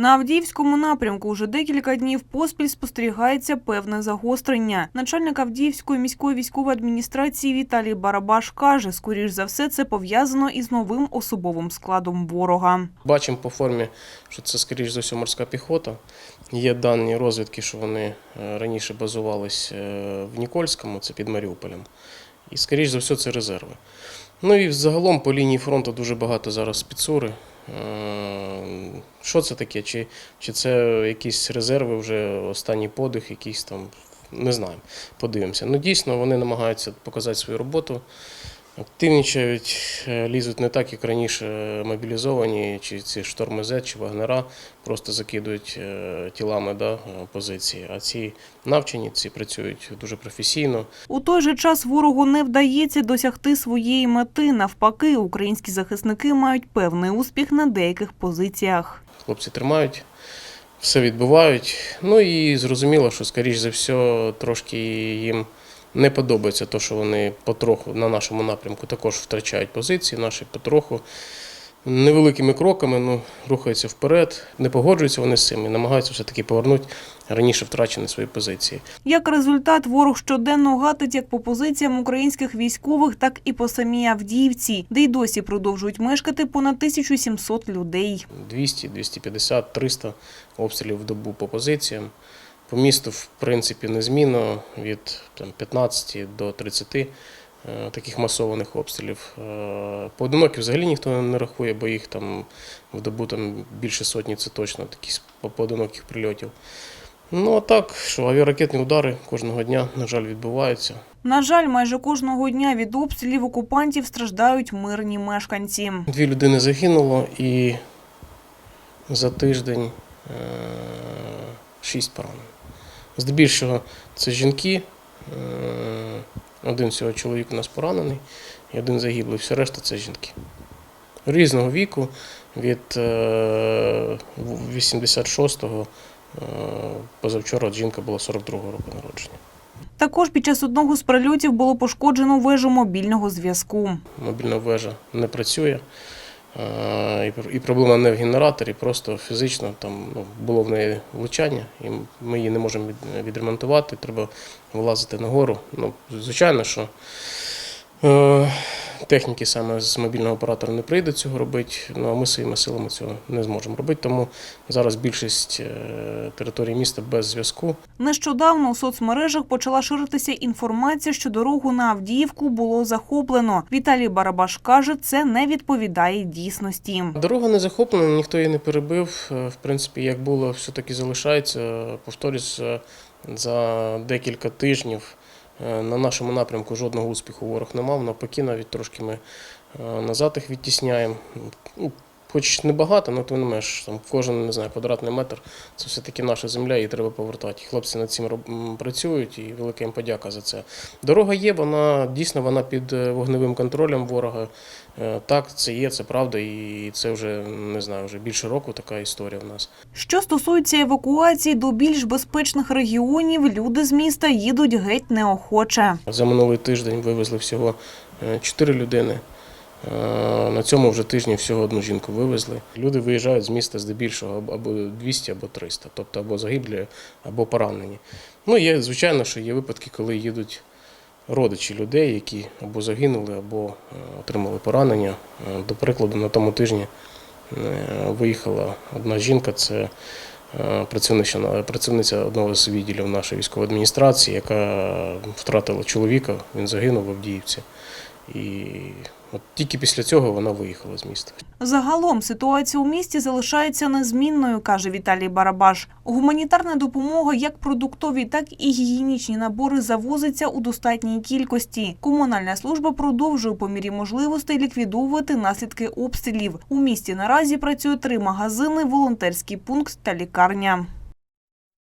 На Авдіївському напрямку вже декілька днів поспіль спостерігається певне загострення. Начальник Авдіївської міської військової адміністрації Віталій Барабаш каже, скоріш за все, це пов'язано із новим особовим складом ворога. Бачимо по формі, що це, скоріш за все, морська піхота. Є дані розвідки, що вони е, раніше базувались е, в Нікольському, це під Маріуполем. І, скоріш за все, це резерви. Ну і загалом по лінії фронту дуже багато зараз спецури. Е, Що це таке? Чи, чи це якісь резерви, вже останній подих, якісь там, не знаю, подивимося. Ну, дійсно, вони намагаються показати свою роботу. Активнічають, е, лізуть не так, як раніше мобілізовані, чи ці шторми З, чи вагнера, просто закидують е, тілами да, е, позиції. А ці навчені, ці працюють дуже професійно. У той же час ворогу не вдається досягти своєї мети. Навпаки, українські захисники мають певний успіх на деяких позиціях. Хлопці тримають, все відбувають. Ну і зрозуміло, що, скоріш за все, трошки їм не подобається те, що вони потроху на нашому напрямку також втрачають позиції, наші потроху. Невеликими кроками ну, рухаються вперед, не погоджуються вони з цим і намагаються все-таки повернути раніше втрачені свої позиції. Як результат, ворог щоденно гатить як по позиціям українських військових, так і по самій Авдіївці, де й досі продовжують мешкати понад 1700 людей. 200, 250, 300 обстрілів в добу по позиціям. По місту, в принципі, незмінно від там, 15 до 30 е, таких масованих обстрілів. Е, Поодинокі взагалі ніхто не рахує, бо їх там в добу там, більше сотні це точно таких поодиноких прильотів. Ну а так, що авіаракетні удари кожного дня, на жаль, відбуваються. На жаль, майже кожного дня від обстрілів окупантів страждають мирні мешканці. Дві людини загинуло і за тиждень е, шість поранених. Здебільшого це жінки. е, Один всього чоловік у нас поранений і один загиблий. Все решта це жінки. Різного віку від е, 86-го е, позавчора жінка була 42-го року народження. Також під час одного з прильотів було пошкоджено вежу мобільного зв'язку. мобільна вежа не працює. Е, І проблема не в генераторі, просто фізично там ну, було в неї влучання, і ми її не можемо відремонтувати, треба вилазити нагору. Ну, звичайно, що е, техніки саме з мобільного оператора не прийде цього робити, ну а ми своїми силами цього не зможемо робити. Тому зараз більшість е, території міста без зв'язку. Нещодавно у соцмережах почала ширитися інформація, що дорогу на Авдіївку було захоплено. Віталій Барабаш каже, це не відповідає дійсності. Дорога не захоплена, ніхто її не перебив. Е, В принципі, як було, все таки залишається. Повторюсь, за декілька тижнів на нашому напрямку жодного успіху ворог не мав. Навпаки, навіть трошки ми е, назад їх відтісняємо. Ну, Хоч небагато, але ти не маєш там кожен не знаю, квадратний метр. Це все-таки наша земля, її треба повертати. Хлопці над цим працюють і велика їм подяка за це. Дорога є, вона дійсно вона під е, вогневим контролем ворога. Е, Так, це є, це правда, і це вже не знаю, вже більше року така історія в нас. Що стосується евакуації до більш безпечних регіонів, люди з міста їдуть геть неохоче. За минулий тиждень вивезли всього 4 людини. Е, На цьому вже тижні всього одну жінку вивезли. Люди виїжджають з міста здебільшого або- або 200, або 300, тобто або загиблі, або поранені. Ну, є, звичайно, що є випадки, коли їдуть родичі людей, які або загинули, або е, отримали поранення. Е, До прикладу, на тому тижні виїхала одна жінка, це працівниця, працівниця одного з відділів нашої військової адміністрації, яка втратила чоловіка, він загинув в Авдіївці. І от тільки після цього вона виїхала з міста. Загалом ситуація у місті залишається незмінною, каже Віталій Барабаш. Гуманітарна допомога, як продуктові, так і гігієнічні набори завозиться у достатній кількості. Комунальна служба продовжує по мірі можливостей ліквідовувати наслідки обстрілів. У місті наразі працює три магазини, волонтерський пункт та лікарня.